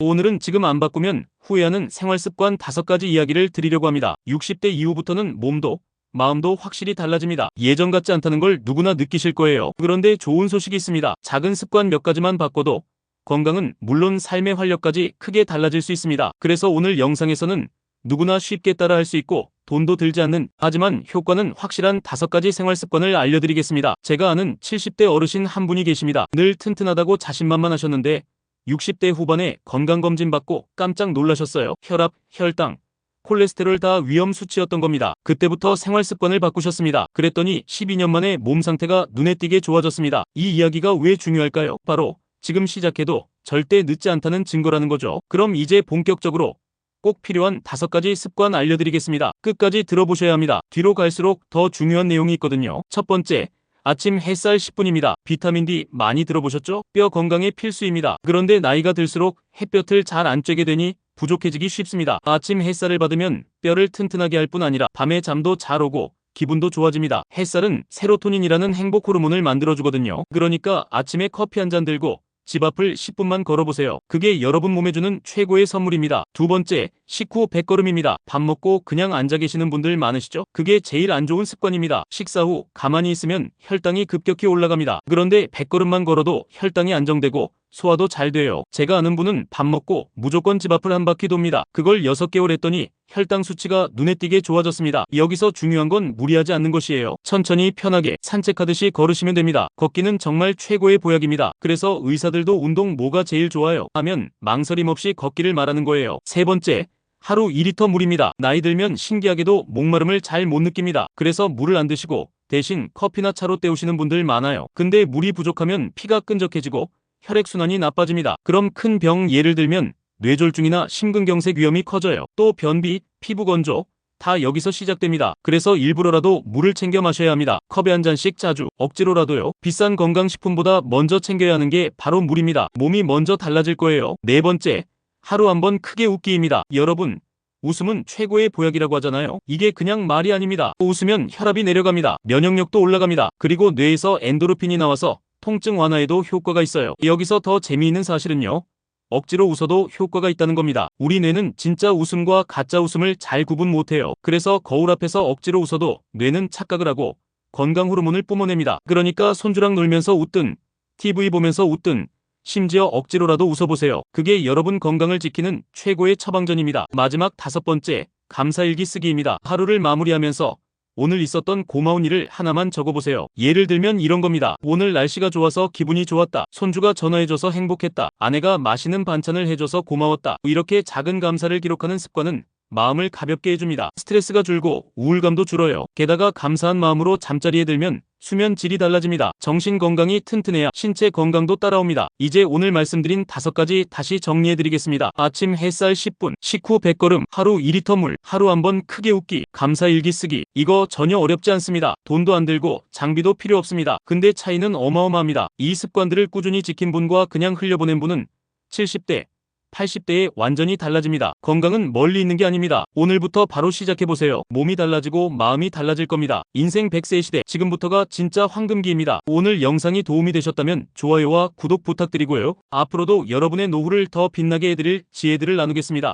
오늘은 지금 안 바꾸면 후회하는 생활습관 5가지 이야기를 드리려고 합니다. 60대 이후부터는 몸도 마음도 확실히 달라집니다. 예전 같지 않다는 걸 누구나 느끼실 거예요. 그런데 좋은 소식이 있습니다. 작은 습관 몇 가지만 바꿔도 건강은 물론 삶의 활력까지 크게 달라질 수 있습니다. 그래서 오늘 영상에서는 누구나 쉽게 따라할 수 있고 돈도 들지 않는 하지만 효과는 확실한 다섯 가지 생활 습관을 알려드리겠습니다. 제가 아는 70대 어르신 한 분이 계십니다. 늘 튼튼하다고 자신만만하셨는데 60대 후반에 건강검진 받고 깜짝 놀라셨어요. 혈압, 혈당, 콜레스테롤 다 위험 수치였던 겁니다. 그때부터 생활 습관을 바꾸셨습니다. 그랬더니 12년 만에 몸 상태가 눈에 띄게 좋아졌습니다. 이 이야기가 왜 중요할까요? 바로 지금 시작해도 절대 늦지 않다는 증거라는 거죠. 그럼 이제 본격적으로 꼭 필요한 다섯 가지 습관 알려드리겠습니다. 끝까지 들어보셔야 합니다. 뒤로 갈수록 더 중요한 내용이 있거든요. 첫 번째, 아침 햇살 10분입니다. 비타민 D 많이 들어보셨죠? 뼈 건강에 필수입니다. 그런데 나이가 들수록 햇볕을 잘 안 쬐게 되니 부족해지기 쉽습니다. 아침 햇살을 받으면 뼈를 튼튼하게 할 뿐 아니라 밤에 잠도 잘 오고 기분도 좋아집니다. 햇살은 세로토닌이라는 행복 호르몬을 만들어주거든요. 그러니까 아침에 커피 한 잔 들고 집 앞을 10분만 걸어보세요. 그게 여러분 몸에 주는 최고의 선물입니다. 두 번째, 식후 100걸음입니다. 밥 먹고 그냥 앉아 계시는 분들 많으시죠? 그게 제일 안 좋은 습관입니다. 식사 후 가만히 있으면 혈당이 급격히 올라갑니다. 그런데 100걸음만 걸어도 혈당이 안정되고 소화도 잘 돼요. 제가 아는 분은 밥 먹고 무조건 집 앞을 한 바퀴 돕니다. 그걸 6개월 했더니 혈당 수치가 눈에 띄게 좋아졌습니다. 여기서 중요한 건 무리하지 않는 것이에요. 천천히 편하게 산책하듯이 걸으시면 됩니다. 걷기는 정말 최고의 보약입니다. 그래서 의사들도 운동 뭐가 제일 좋아요? 하면 망설임 없이 걷기를 말하는 거예요. 세 번째, 하루 2리터 물입니다. 나이 들면 신기하게도 목마름을 잘 못 느낍니다. 그래서 물을 안 드시고 대신 커피나 차로 때우시는 분들 많아요. 근데 물이 부족하면 피가 끈적해지고 혈액순환이 나빠집니다. 그럼 큰 병 예를 들면 뇌졸중이나 심근경색 위험이 커져요. 또 변비, 피부 건조, 다 여기서 시작됩니다. 그래서 일부러라도 물을 챙겨 마셔야 합니다. 컵에 한 잔씩 자주, 억지로라도요. 비싼 건강식품보다 먼저 챙겨야 하는 게 바로 물입니다. 몸이 먼저 달라질 거예요. 네 번째, 하루 한 번 크게 웃기입니다. 여러분, 웃음은 최고의 보약이라고 하잖아요. 이게 그냥 말이 아닙니다. 웃으면 혈압이 내려갑니다. 면역력도 올라갑니다. 그리고 뇌에서 엔도르핀이 나와서 통증 완화에도 효과가 있어요. 여기서 더 재미있는 사실은요. 억지로 웃어도 효과가 있다는 겁니다. 우리 뇌는 진짜 웃음과 가짜 웃음을 잘 구분 못해요. 그래서 거울 앞에서 억지로 웃어도 뇌는 착각을 하고 건강 호르몬을 뿜어냅니다. 그러니까 손주랑 놀면서 웃든 TV 보면서 웃든 심지어 억지로라도 웃어보세요. 그게 여러분 건강을 지키는 최고의 처방전입니다. 마지막 다섯 번째, 감사일기 쓰기입니다. 하루를 마무리하면서 오늘 있었던 고마운 일을 하나만 적어보세요. 예를 들면 이런 겁니다. 오늘 날씨가 좋아서 기분이 좋았다. 손주가 전화해줘서 행복했다. 아내가 맛있는 반찬을 해줘서 고마웠다. 이렇게 작은 감사를 기록하는 습관은 마음을 가볍게 해줍니다. 스트레스가 줄고 우울감도 줄어요. 게다가 감사한 마음으로 잠자리에 들면 수면 질이 달라집니다. 정신 건강이 튼튼해야 신체 건강도 따라옵니다. 이제 오늘 말씀드린 다섯 가지 다시 정리해드리겠습니다. 아침 햇살 10분, 식후 100걸음, 하루 2리터 물, 하루 한 번 크게 웃기, 감사 일기 쓰기. 이거 전혀 어렵지 않습니다. 돈도 안 들고 장비도 필요 없습니다. 근데 차이는 어마어마합니다. 이 습관들을 꾸준히 지킨 분과 그냥 흘려보낸 분은 70대, 80대에 완전히 달라집니다. 건강은 멀리 있는 게 아닙니다. 오늘부터 바로 시작해보세요. 몸이 달라지고 마음이 달라질 겁니다. 인생 100세 시대 지금부터가 진짜 황금기입니다. 오늘 영상이 도움이 되셨다면 좋아요와 구독 부탁드리고요. 앞으로도 여러분의 노후를 더 빛나게 해드릴 지혜들을 나누겠습니다.